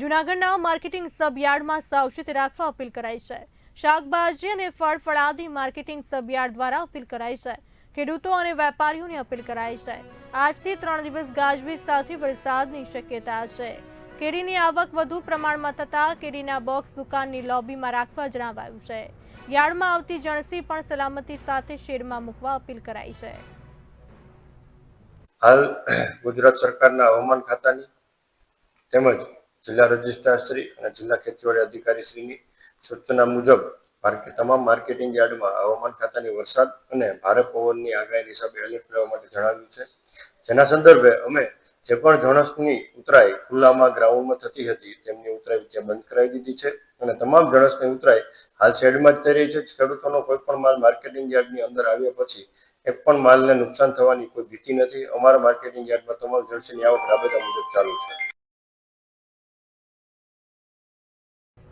જૂનાગઢના માર્કેટિંગ સબયાર્ડમાં સાવચેત રાખવા અપીલ કરાઈ છે. શાકભાજી અને ફળ ફળાદી માર્કેટિંગ સબયાર્ડ દ્વારા અપીલ કરાઈ છે. ખેડૂતો અને વેપારીઓને અપીલ કરાઈ છે. આજથી ત્રણ દિવસ ગાજવીજ સાથે વરસાદની શક્યતા છે. કેરીની આવક વધુ પ્રમાણમાં થતા કેરીના બોક્સ દુકાનની લોબીમાં રાખવા જણાવાયું છે. યાર્ડમાં આવતી જણસી પણ સલામતી સાથે શેડમાં મૂકવા અપીલ કરાઈ છે. હાલ ગુજરાત સરકારના હવામાન ખાતાની તેમજ જિલ્લા રજિસ્ટ્રાર શ્રી અને જિલ્લા ખેતીવાડી અધિકારી શ્રીની સૂચના મુજબ તમામ માર્કેટિંગ યાર્ડમાં હવામાન ખાતાની વરસાદ અને ભારે પવનની આગાહીની હિસાબે એલર્ટ લેવા માટે જણાવ્યું છે. જેના સંદર્ભે અમે જે પણ જણસની ઉતરાઈ ખુલ્લામાં, ગ્રાઉન્ડમાં થતી હતી તેમની ઉતરાઈ ત્યાં બંધ કરાવી દીધી છે અને તમામ જણસની ઉતરાઈ હાલ શેડમાં જ થઈ રહી છે. ખેડૂતોનો કોઈ પણ માલ માર્કેટિંગ યાર્ડની અંદર આવ્યા પછી એક પણ માલને નુકસાન થવાની કોઈ ભીતિ નથી. અમારા માર્કેટિંગ યાર્ડમાં તમામ જણસીની આવક રાબેતા મુજબ ચાલુ છે.